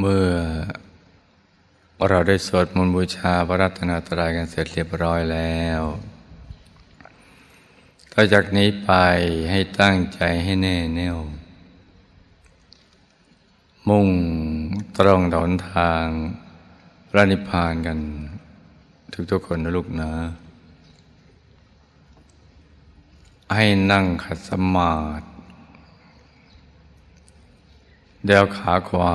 เมื่อเราได้สวดมนต์บูชาพระรัตนตรัยกันเสร็จเรียบร้อยแล้วต่อจากนี้ไปให้ตั้งใจให้แน่แน่ว มุ่งตรงถนทางพระนิพพานกัน ทุกๆคนนะลูกนะ ให้นั่งขัดสมาธิเดี๋ยวขาขวา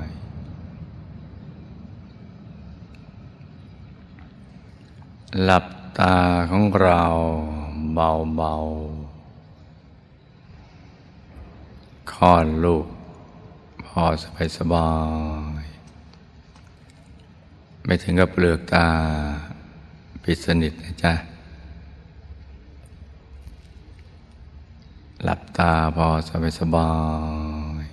ย หลับตาของเราเบาๆคลอดลูกพอสบายสบาย ไม่ถึงกับเปลือกตาปิดสนิทนะจ๊ะ หลับตาพอสบายสบาย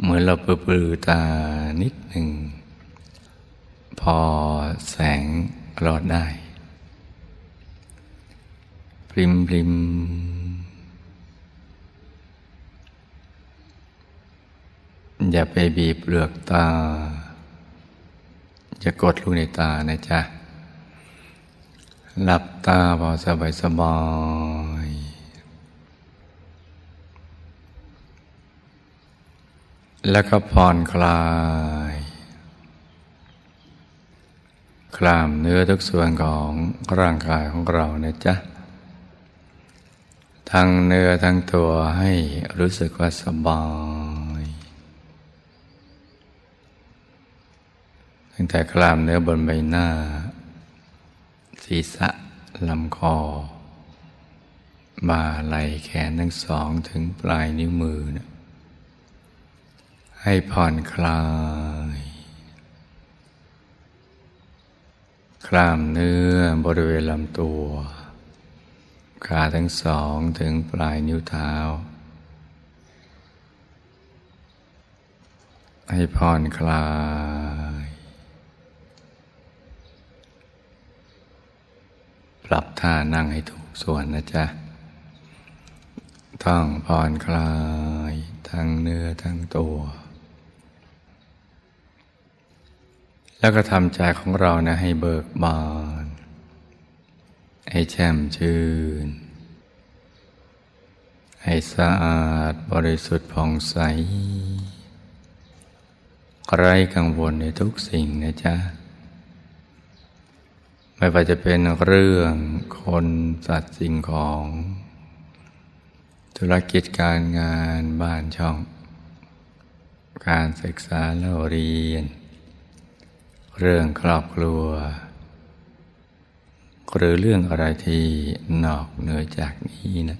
เหมือนเราเปลือตานิดหนึ่ง พอแสงรอดได้ พริมพริมอย่าไปบีบเปลือกตา อย่ากดลูกในตานะจ๊ะ หลับตาพอสบายสบายแล้วก็ผ่อนคลาย คลามเนื้อทุกส่วนของร่างกายของเรานะจ๊ะ ทั้งเนื้อทั้งตัวให้รู้สึกว่าสบาย ตั้งแต่กล้ามเนื้อบนใบหน้า ศีรษะลำคอ บ่าไหล่แขนทั้งสองถึงปลายนิ้วมือนะให้ผ่อนคลาย กล้ามเนื้อบริเวณลำตัว ขาทั้งสองถึงปลายนิ้วเท้า ให้ผ่อนคลาย ปรับท่านั่งให้ถูกส่วนนะจ๊ะ ต้องผ่อนคลาย ทั้งเนื้อทั้งตัว แล้วก็ทำใจของเรานะให้เบิกบาน ให้แช่มชื่น ให้สะอาดบริสุทธิ์ผ่องใส ไร้กังวลในทุกสิ่งนะจ๊ะ ไม่ว่าจะเป็นเรื่องคนสัตว์สิ่งของ ธุรกิจการงานบ้านช่อง การศึกษาเล่าเรียน เรื่องครอบครัว หรือเรื่องอะไรที่นอกเหนือจากนี้นะ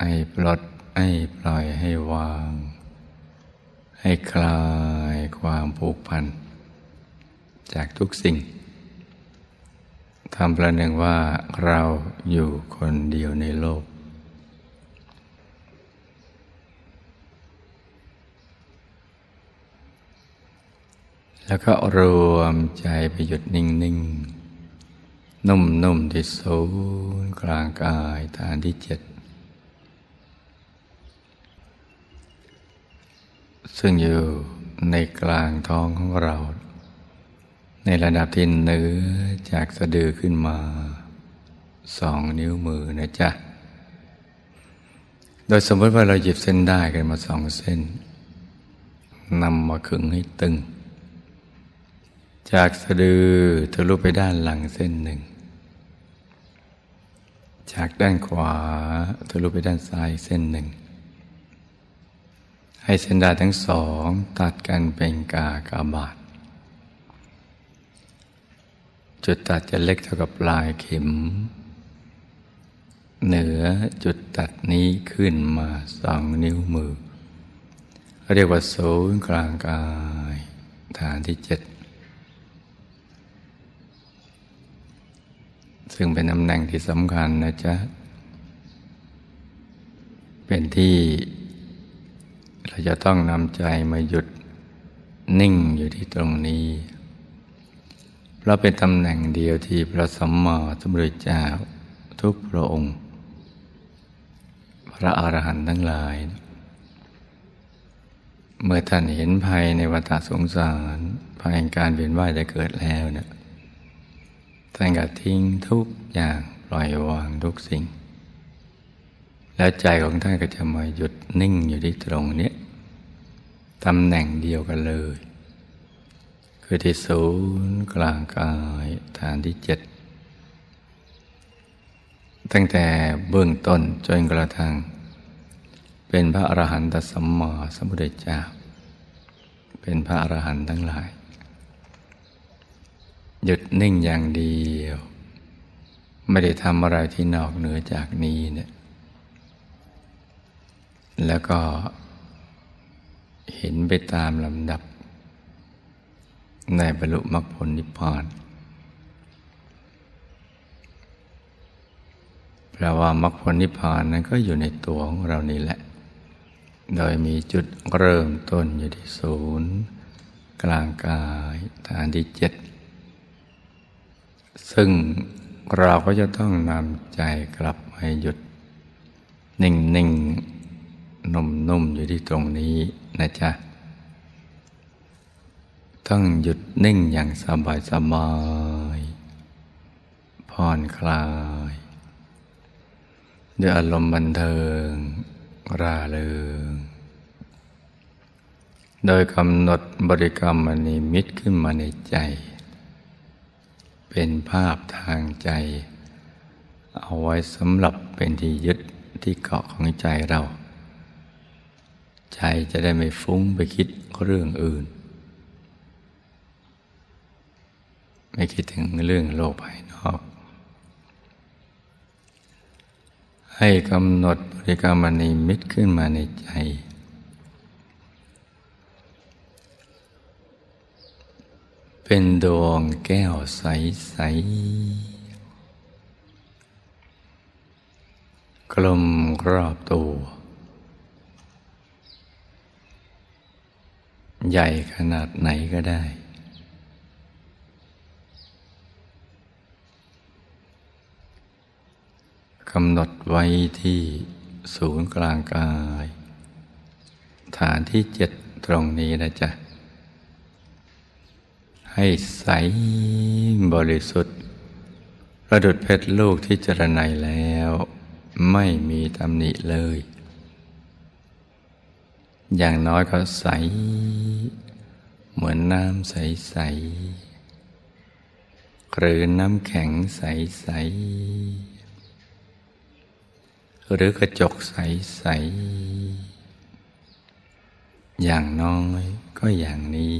ให้ปลดให้ปล่อยให้วาง ให้คลายความผูกพัน จากทุกสิ่งทำประหนึ่งว่าเราอยู่คนเดียวในโลก แล้วก็รวมใจไปหยุดนิ่งๆ นุ่มๆ ที่ศูนย์กลางกายฐานที่เจ็ด ซึ่งอยู่ในกลางท้องของเรา ในระดับที่เนื้อจากสะดือขึ้นมาสองนิ้วมือนะจ๊ะ โดยสมมติว่าเราหยิบเส้นได้กันมาสองเส้นนำมาขึงให้ตึง จากสะดือทะลุไปด้านหลังเส้นหนึ่ง จากด้านขวาทะลุไปด้านซ้ายเส้นหนึ่ง ให้เส้นด้ทั้งสองตัดกันเป็นกากาบาท จุดตัดจะเล็กเท่ากับปลายเข็ม เหนือจุดตัดนี้ขึ้นมาสองนิ้วมือ เรียกว่าศูนย์กลางกาย ฐานที่เจ็ด ซึ่งเป็นตำแหน่งที่สำคัญนะจ๊ะ เป็นที่ เราจะต้องนำใจมาหยุดนิ่งอยู่ที่ตรงนี้ เพราะเป็นตำแหน่งเดียวที่พระสัมมาสัมพุทธเจ้าทุกพระองค์ พระอรหันต์ทั้งหลาย เมื่อท่านเห็นภัยในวัฏสงสารภัยแห่งการเวียนว่ายแต่เกิดแล้วเนี่ย ท่านก็ทิ้งทุกอย่างปล่อยวางทุกสิ่ง แล้วใจของท่านก็จะมาหยุดนิ่งอยู่ที่ตรงนี้ตำแหน่งเดียวกันเลย คือที่ศูนย์กลางกายฐานที่เจ็ดตั้งแต่เบื้องต้นจนกระทั่ง เป็นพระอรหันตสัมมาสัมพุทธเจ้า เป็นพระอรหันต์ทั้งหลาย หยุดนิ่งอย่างเดียว ไม่ได้ทำอะไรที่นอกเหนือจากนี้เนี่ยแล้วก็เห็นไปตามลำดับ ในบรรลุมรรคผลนิพพานแปลว่ามรรคผลนิพพานนั้นก็อยู่ในตัวของเรานี่แหละ โดยมีจุดเริ่มต้นอยู่ที่ศูนย์ กลางกายฐานที่เจ็ด ซึ่งเราก็จะต้องนำใจกลับให้หยุด นิ่งนิ่งนุ่มนุ่มอยู่ที่ตรงนี้นะจ๊ะ ต้องหยุดนิ่งอย่างสบายสบายผ่อนคลายด้วยอารมณ์บันเทิง ร่าเริง โดยกำหนดบริกรรมมณีมิตขึ้นมาในใจ เป็นภาพทางใจ เอาไว้สำหรับเป็นที่ยึดที่เกาะของใจเรา ใจจะได้ไม่ฟุ้งไปคิดเรื่องอื่น ไม่คิดถึงเรื่องโลกภายนอก ให้กำหนดบริกรรมนิมิตขึ้นมาในใจ เป็นดวงแก้วใส ๆ กลมรอบตัว ใหญ่ขนาดไหนก็ได้ กำหนดไว้ที่ศูนย์กลางกาย ฐานที่เจ็ดตรงนี้นะจ๊ะ ให้ใสบริสุทธิ์ ประดุดเพชรลูกที่จรไนแล้ว ไม่มีตำหนิเลย อย่างน้อยก็ใส เหมือนน้ำใส ๆ หรือน้ำแข็งใส ๆ หรือกระจกใส ๆ อย่างน้อยก็อย่างนี้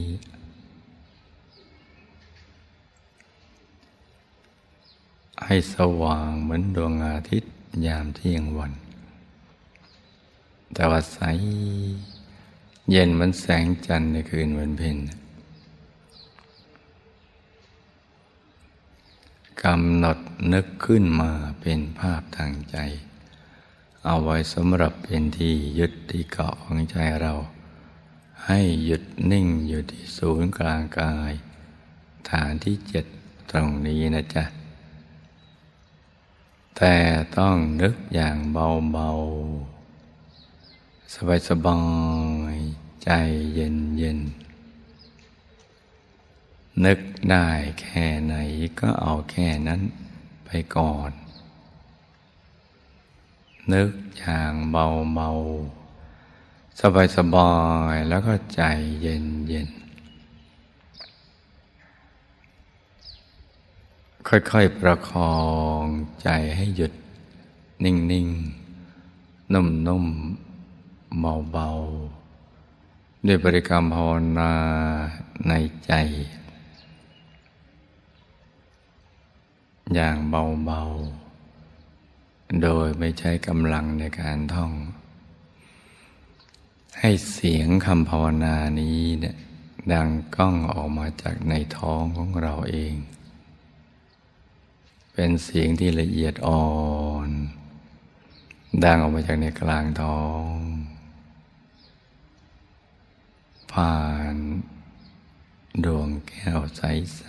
ให้สว่างเหมือนดวงอาทิตย์ยามเที่ยงวัน แต่ว่าใสเย็นเหมือนแสงจันทร์ในคืนวันเพ็ญกำหนดนึกขึ้นมาเป็นภาพทางใจ เอาไว้สำหรับเป็นที่ยึดที่เกาะของใจเรา ให้หยุดนิ่งอยู่ที่ศูนย์กลางกาย ฐานที่เจ็ดตรงนี้นะจ๊ะ แต่ต้องนึกอย่างเบาๆ สบายๆใจเย็นๆนึกได้แค่ไหนก็เอาแค่นั้นไปก่อน นึกอย่างเบาๆ สบายๆแล้วก็ใจเย็นๆ ค่อยๆ ประคองใจให้หยุด นิ่งๆ นุ่มๆ เบาๆ ด้วยบริกรรมภาวนาในใจ อย่างเบาๆ โดยไม่ใช้กำลังในการท่อง ให้เสียงคำภาวนานี้เนี่ยดังก้องออกมาจากในท้องของเราเอง เป็นเสียงที่ละเอียดอ่อน ดังออกมาจากในกลางท้อง ผ่านดวงแก้วใส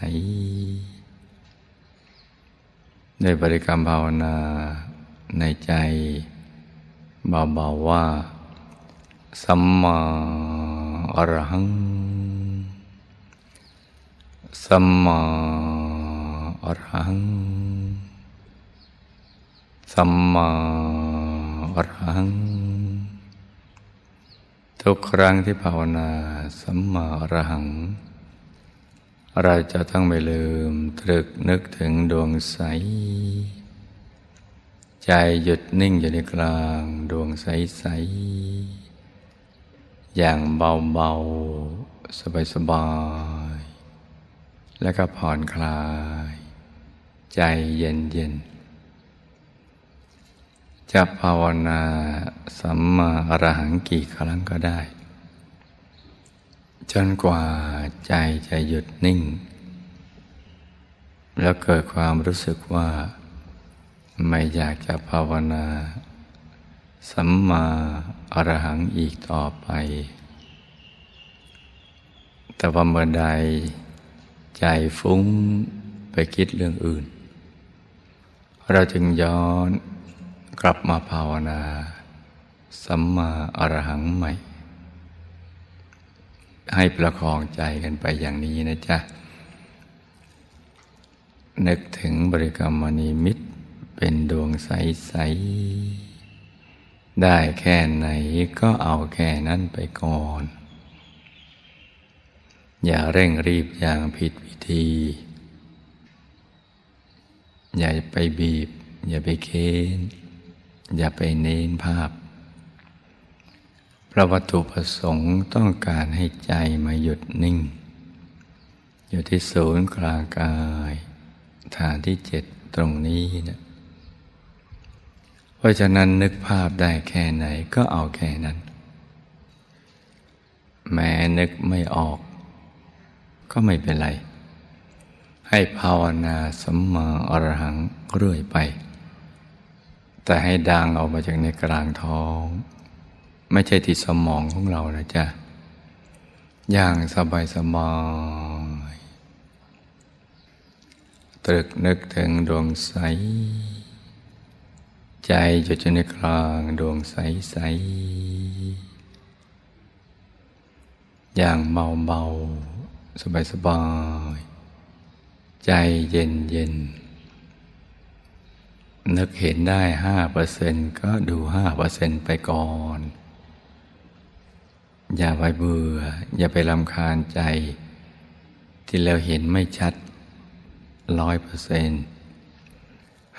ๆในบริกรรมภาวนาในใจเบาๆว่า สัมมาอรหัง สัมมาอรหัง สัมมาอรัง ทุกครั้งที่ภาวนาสัมมาอรหัง เราจะต้องไม่ลืมตรึกนึกถึงดวงใส ใจหยุดนิ่งอยู่ในกลางดวงใสๆอย่างเบาๆ สบายๆ แล้วก็ผ่อนคลาย ใจเย็นๆ จะภาวนาสัมมาอรหังกี่ครั้งก็ได้ จนกว่าใจจะหยุดนิ่ง แล้วเกิดความรู้สึกว่า ไม่อยากจะภาวนา สัมมาอรหังอีกต่อไป แต่ว่าเมื่อใดใจฟุ้งไปคิดเรื่องอื่น เราจึงย้อน กลับมาภาวนา สัมมาอรหังใหม่ ให้ประคองใจกันไปอย่างนี้นะจ๊ะ นึกถึงบริกรรมมณีมิตเป็นดวงใส ๆ ได้แค่ไหนก็เอาแค่นั้นไปก่อน อย่าเร่งรีบอย่างผิดวิธี อย่าไปบีบ อย่าไปเค้น อย่าไปเน้นภาพ พระวัตถุประสงค์ต้องการให้ใจมาหยุดนิ่ง อยู่ที่ศูนย์กลางกาย ฐานที่เจ็ดตรงนี้นะเพราะฉะนั้นนึกภาพได้แค่ไหนก็เอาแค่นั้น แม้นึกไม่ออก ก็ไม่เป็นไร ให้ภาวนาสัมมาอรหังเรื่อยไป แต่ให้ดังออกมาจากในกลางท้อง ไม่ใช่ที่สมองของเรานะจ๊ะ อย่างสบายสบายตรึกนึกถึงดวงใส ใจอยู่ในกลางดวงใสใส อย่างเบาเบาสบายสบาย ใจเย็นเย็น นึกเห็นได้ห้าเปอร์เซ็นก็ดูห้าเปอร์เซ็นไปก่อน อย่าไปเบื่อ อย่าไปลำคาญใจ ที่เราเห็นไม่ชัดร้อยเปอร์เซ็น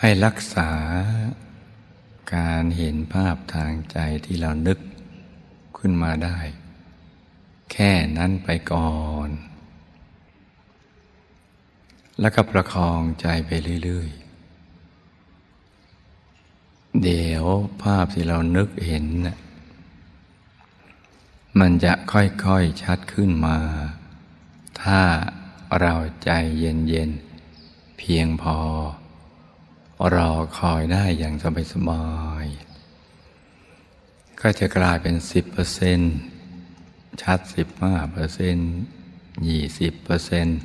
ให้รักษาการเห็นภาพทางใจที่เรานึกขึ้นมาได้ แค่นั้นไปก่อน แล้วก็ประคองใจไปเรื่อย ๆ เดี๋ยวภาพที่เรานึกเห็นน่ะมันจะค่อยๆชัดขึ้นมา ถ้าเราใจเย็นๆ เพียงพอ รอคอยได้อย่างสบายๆก็จะกลายเป็นสิบเปอร์เซ็นชัดสิบห้าเปอร์เซ็นต์ยี่สิบเปอร์เซ็นต์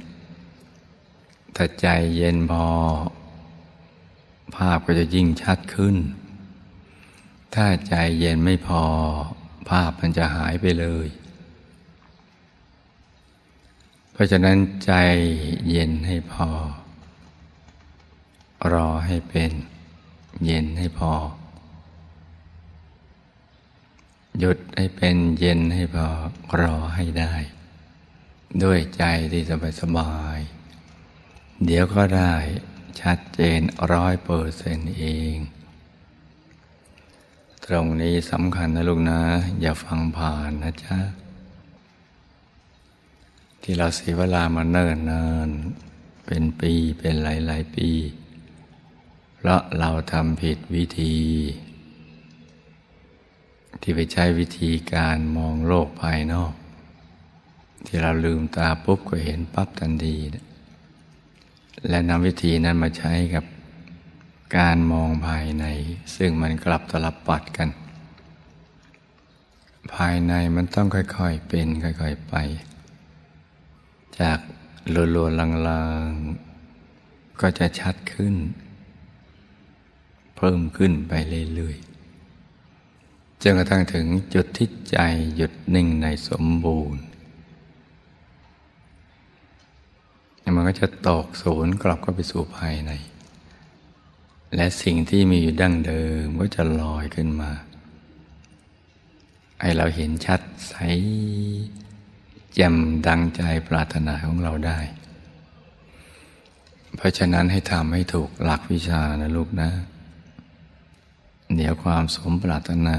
ถ้าใจเย็นพอ ภาพก็จะยิ่งชัดขึ้น ถ้าใจเย็นไม่พอ ภาพมันจะหายไปเลย เพราะฉะนั้นใจเย็นให้พอ รอให้เป็น เย็นให้พอ หยุดให้เป็นเย็นให้พอ รอให้ได้ ด้วยใจที่สบายสบาย เดี๋ยวก็ได้ ชัดเจนร้อยเปอร์เซนต์เอง ตรงนี้สำคัญนะลูกนะ อย่าฟังผ่านนะจ๊ะ ที่เราเสียเวลามาเนิ่นนานเป็นปีเป็นหลายหลายๆปี เพราะเราทำผิดวิธี ที่ไปใช้วิธีการมองโลกภายนอก ที่เราลืมตาปุ๊บก็เห็นปั๊บทันทีนะ และนำวิธีนั้นมาใช้กับการมองภายใน ซึ่งมันกลับตลับปัดกัน ภายในมันต้องค่อยๆเป็นค่อยๆไป จากลัวๆลางๆ ก็จะชัดขึ้น เพิ่มขึ้นไปเรื่อยๆจนกระทั่งถึงจุดที่ใจหยุดนิ่งในสมบูรณ์ มันก็จะตกศูนย์กลับเข้าไปสู่ภายใน และสิ่งที่มีอยู่ดั้งเดิมก็จะลอยขึ้นมา ให้เราเห็นชัดใสแจ่มดังใจปรารถนาของเราได้ เพราะฉะนั้นให้ทำให้ถูกหลักวิชานะลูกนะเดี๋ยวความสมปรารถนา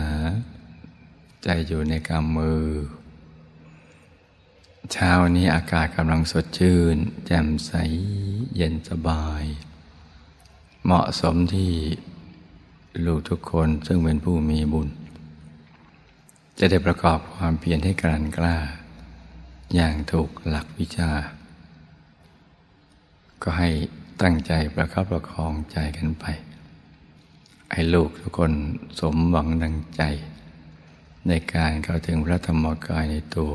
ใจอยู่ในกำมือ เช้านี้อากาศกำลังสดชื่น แจ่มใสเย็นสบาย เหมาะสมที่ลูกทุกคนซึ่งเป็นผู้มีบุญ จะได้ประกอบความเพียรให้กรันกล้า อย่างถูกหลักวิชา ก็ให้ตั้งใจประคับประคองใจกันไป ให้ลูกทุกคนสมหวังดังใจ ในการเข้าถึงพระธรรมกายในตัว